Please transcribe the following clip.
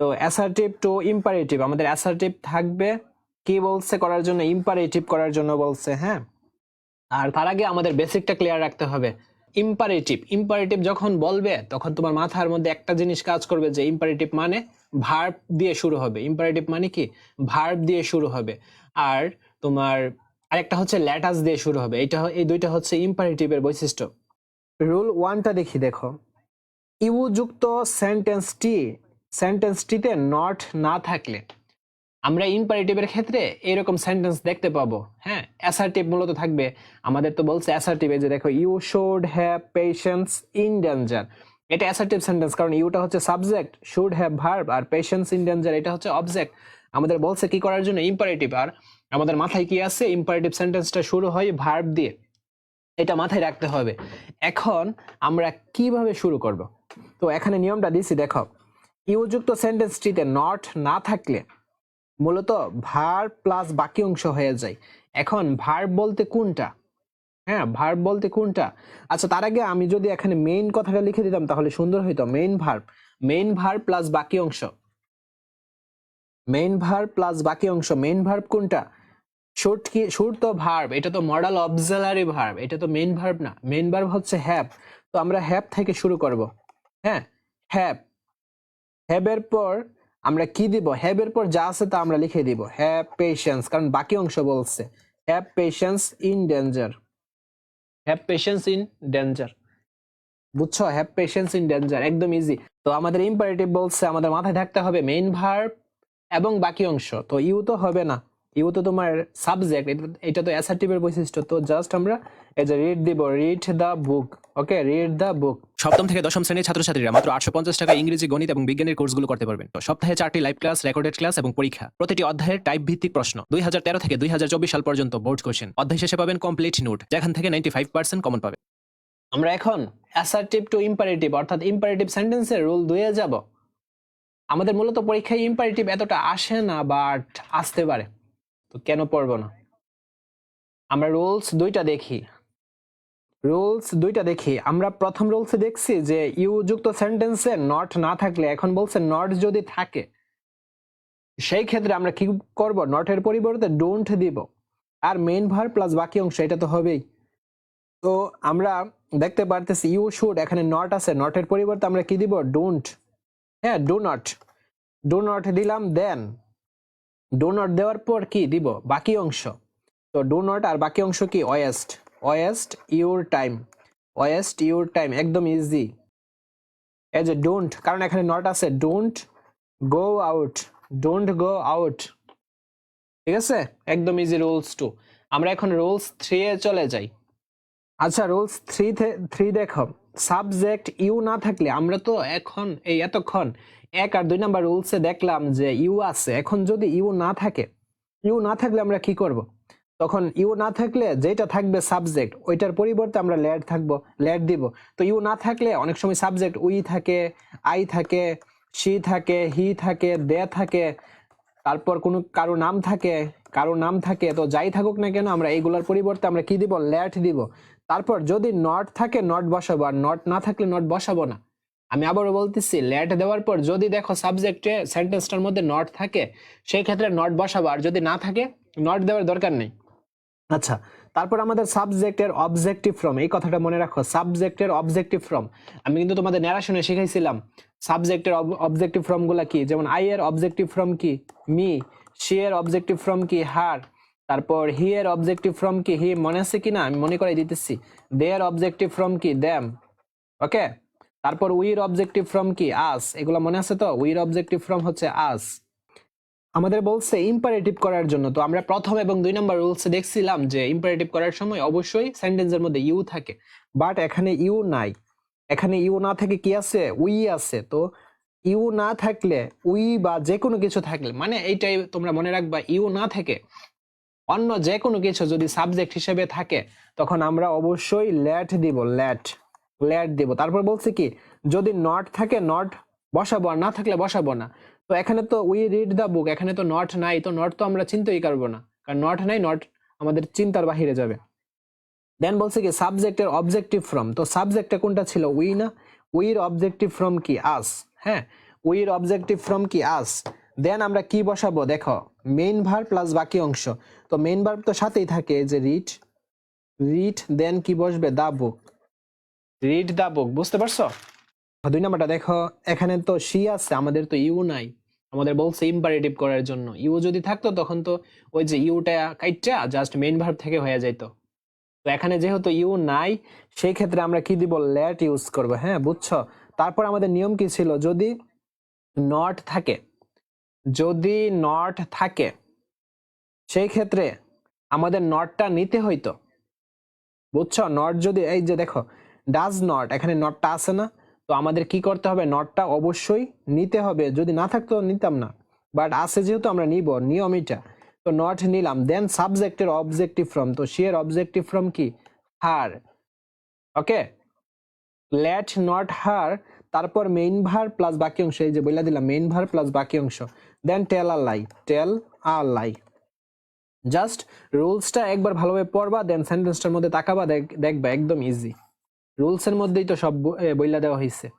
তো assertive to imperative আমাদের assertive থাকবে, কি বলছে করার জন্য ইম্পারেটিভ করার জন্য বলছে হ্যাঁ? আর তার আগে আমাদের বেসিকটা ক্লিয়ার রাখতে হবে। ইম্পারেটিভ ইম্পারেটিভ যখন বলবে, তখন তোমার মাথার মধ্যে একটা জিনিস কাজ করবে যে ইম্পারেটিভ মানে ভার্ব দিয়ে শুরু হবে। ইম্পারেটিভ মানে কি? ভার্ব দিয়ে শুরু হবে। আর তোমার আরেকটা হচ্ছে ল্যাটাস দিয়ে শুরু হবে। এটা এই দুইটা হচ্ছে ইম্পারেটিভের বৈশিষ্ট্য। রুল ওয়ানটা দেখি, দেখো। ইউ যুক্ত সেন্টেন্সটি সেন্টেন্সটিতে নট না থাকলে আমরা ইম্পারেটিভের ক্ষেত্রে এরকম সেন্টেন্স দেখতে পাবো। হ্যাঁ অ্যাসার্টিভ মূলত থাকবে। আমাদের তো বলছে অ্যাসার্টিভ যে দেখো you should have patience in danger এটা অ্যাসার্টিভ সেন্টেন্স কারণ ইউটা হচ্ছে সাবজেক্ট শুড হ্যাভ ভার্ব আর পেশেন্স ইন ডেঞ্জার এটা হচ্ছে অবজেক্ট আমাদের বলছে কি করার জন্য? ইম্পারেটিভ আর আমাদের মাথায় কি আছে? ইম্পারেটিভ সেন্টেন্সটা শুরু হয় ভার্ব দিয়ে। এটা মাথায় রাখতে হবে। এখন আমরা কীভাবে শুরু করব? তো এখানে নিয়মটা দিছি, দেখো। ইউযুক্ত সেন্টেন্সটিতে নট না থাকলে মূলত ভার প্লাস বাকি অংশ হয়ে যায়। এখন ভার বলতে কোনটা? হ্যাঁ ভার্ব বলতে কোনটা? আচ্ছা তার আগে আমি যদি এখানে মেইন কথাটা লিখে দিতাম তাহলে সুন্দর হইতো। Main verb main verb plus বাকি অংশ। মেইন ভার্ব প্লাস বাকি অংশ মেইন ভার্ব কোনটা? শুট কি শুট তো ভার্ব এটা তো মডাল অবজালারি ভার্ব এটা তো মেইন ভার্ব না। মেইন ভার্ব হচ্ছে হ্যাভ তো আমরা হ্যাভ থেকে শুরু করব। হ্যাঁ হ্যাভ হ্যাবের পর আমরা কি দিব? হ্যাবের পর যা আছে তা আমরা লিখে দিব। হ্যাভ পেশেন্স, কারণ বাকি অংশ বলছে। Have patience in danger. Have patience in danger. বুঝছ? হ্যাভ পেশেন্স ইন ডেঞ্জার, একদম ইজি তো আমাদের ইম্পারেটিভ বলছে, আমাদের মাথায় থাকতে হবে মেইন ভার্ব এবং বাকি অংশ। তো ইউ তো হবে না। ইউ তো তোমার সাবজেক্ট এটা তো অ্যাসার্টিভের বৈশিষ্ট্য তো জাস্ট আমরা এজ রিড দিব read the book okay read the book সপ্তম থেকে দশম শ্রেণির ছাত্রছাত্রীরা মাত্র আটশো পঞ্চাশ টাকা ইংরেজি গণিত এবং বিজ্ঞানের কোর্সগুলো করতে পারবেন। তো সপ্তাহে চারটি লাইভ ক্লাস রেকর্ডেড ক্লাস এবং পরীক্ষা। প্রতিটি অধ্যায়ের টাইপ ভিত্তিক প্রশ্ন। দুই হাজার তেরো থেকে দুই হাজার চব্বিশ সাল পর্যন্ত বোর্ড কোশ্চেন অধ্যায় শেষে পাবেন কমপ্লিট নোট যেখান থেকে নাইনটি ফাইভ পার্সেন্ট কমন পাবেন। আমরা এখন অ্যাসার্টিভ টু ইম্পারেটিভ অর্থাৎ ইম্পারেটিভ সেন্টেন্সের রুল দুয়ে যাব। আমাদের মূলত পরীক্ষায় ইম্পারেটিভ এতটা আসে না বাট আসতে পারে। তো কেন পড়ব না? আমরা রুলস দুইটা দেখি। রুলস দুইটা দেখি। আমরা প্রথম রুলসে দেখছি যে ইউ যুক্ত সেন্টেন্সে নট না থাকলে, এখন বলছে নট যদি থাকে, সেই ক্ষেত্রে আমরা কি করব? নটের পরিবর্তে ডোন্ট দিব। আর মেইন ভার প্লাস বাকি অংশ, এটা তো হবেই। তো আমরা দেখতে পারতেছি ইউ শুড এখানে নট আছে। নটের পরিবর্তে আমরা কি দিব? ডোন্ট হ্যাঁ ডো নট ডো নট দিলাম দেন ডো নট দেওয়ার পর কি দিব? বাকি অংশ। তো ডো নট আর বাকি অংশ কি? Waste. Waste your time. Waste your time. একদম ইজি এজ এ ডোন্ট কারণ এখানে নট আছে। Don't go out don't go out ঠিক আছে? একদম ইজি রুলস টু আমরা এখন রুলস থ্রি এ চলে যাই। আচ্ছা রুলস থ্রি থ্রি দেখো। সাবজেক্ট ইউ না থাকলে আমরা তো এখন এই এতক্ষণ এক আর দুই নাম্বার রুলসে দেখলাম যে ইউ আছে। এখন যদি ইউ না থাকে ইউ না থাকলে আমরা কি করব? তখন ইউ না থাকলে যেটা থাকবে সাবজেক্ট ওইটার পরিবর্তে আমরা ল্যাড থাকব ল্যাড দিব। তো ইউ না থাকলে অনেক সময় সাবজেক্ট উই থাকে আই থাকে সি থাকে হি থাকে দে থাকে, তারপর কোনো কারও নাম থাকে কারও নাম থাকে, তো যাই থাকুক না কেন আমরা এইগুলোর পরিবর্তে আমরা কি দিব? ল্যাট দিব। তারপর যদি নট থাকে নট বসাবো। আর নট না থাকলে নট বসাবো না। আমি আবারও বলতেছি ল্যাট দেওয়ার পর যদি দেখো সাবজেক্টে সেন্টেন্সটার মধ্যে নট থাকে, সেই ক্ষেত্রে নট বসাবো। আর যদি না থাকে নট দেওয়ার দরকার নেই। আচ্ছা তারপর আমাদের সাবজেক্টের অবজেক্টিভ ফ্রম এই কথাটা মনে রাখো সাবজেক্টের অবজেক্টিভ ফ্রম আমি কিন্তু তোমাদের ন্যারেশনে শিখাইছিলাম। সাবজেক্টের অবজেক্টিভ ফ্রমগুলা কি? যেমন আই এর অবজেক্টিভ ফ্রম কি? মি সি অবজেক্টিভ ফ্রম কি? হার তারপর হি এর অবজেক্টিভ ফ্রম কি? হি মনে আছে কি না আমি মনে করাই দিতেছি। দে এর অবজেক্টিভ ফ্রম কি? দ্যাম ওকে তারপর উইর অবজেক্টিভ ফ্রম কি? আস এগুলো মনে আছে তো? উইর অবজেক্টিভ ফ্রম হচ্ছে আস আমাদের বলছে ইম্পারেটিভ করার জন্য। তো আমরা প্রথম এবং দুই নম্বর রুলসে দেখছিলাম যে ইম্পারেটিভ করার সময় অবশ্যই সেন্টেন্সের মধ্যে ইউ থাকে। বাট এখানে ইউ নাই। এখানে ইউ না থাকে কি আছে? উই আছে। তো ইউ না থাকলে, উই বা যে কোনো কিছু থাকলে মানে এইটাই তোমরা মনে রাখবা, ইউ না থাকে অন্য যে কোনো কিছু যদি সাবজেক্ট হিসেবে থাকে, তখন আমরা অবশ্যই ল্যাট দিব ল্যাট ল্যাট দিব। তারপর বলছে কি, যদি নট থাকে নট বসাবো আর না থাকলে বসাবো না। তো এখানে তো উই রিড দ্য বুক এখানে তো নট নাই, তো নট তো আমরা চিনতেই পারব না। কারণ নট নাই নট আমাদের চিন্তার বাহিরে যাবে। দেন বলছে কি সাবজেক্টের অবজেক্টিভ ফ্রম তো সাবজেক্টটা কোনটা ছিল উই না? উইর অবজেক্টিভ ফ্রম কি? আস হ্যাঁ উইর অবজেক্টিভ ফ্রম কি? আস দেন আমরা কি বসাবো? দেখো মেইন ভার প্লাস বাকি অংশ। তো মেইন ভার্ব তো সাথেই থাকে যে রিড রিড দেন কি বসবে? দা বুক রিড দা বুক বুঝতে পারছ? দুই নাম্বারটা, দেখো, এখানে তো সি আছে, আমাদের তো ইউ নাই। আমাদের বলছে ইম্পারেটিভ করার জন্য। ইউ যদি থাকতো, তখন তো ওই যে ইউটা কাইটটা জাস্ট মেইন ভার্ব থেকে হয়ে যাইতো। তো এখানে যেহেতু ইউ নাই, সেই ক্ষেত্রে আমরা কি দিব? লেট ইউজ করব হ্যাঁ বুঝছ? তারপর আমাদের নিয়ম কি ছিল? যদি নট থাকে, যদি নট থাকে, সেই ক্ষেত্রে আমাদের নটটা নিতে হইতো। বুঝছ? নট যদি, এই যে দেখো ডাজ নট এখানে নটটা আছে না, তো আমাদের কি করতে হবে? নটটা অবশ্যই নিতে হবে। যদি না থাকতো, নিতাম না। বাট আছে যেহেতু, আমরা নিব, নিয়ম এটা। তো নট নিলাম। দেন সাবজেক্টের অবজেক্টিভ ফ্রম তো শিয়ের অবজেক্টিভ ফ্রম কি? হার ওকে লেট নট হার তারপর মেইন ভার প্লাস বাকি অংশ, এই যে বইলা দিলাম মেইন ভার প্লাস বাকি অংশ। দেন টেল আর লাই টেল আর লাই জাস্ট রুলসটা একবার ভালোভাবে পড়বা দেন সেন্টেন্সটার মধ্যে তাকাবা, দেখ- দেখবা, একদম ইজি রুলসের মধ্যেই তো সব বইলা দেওয়া হয়েছে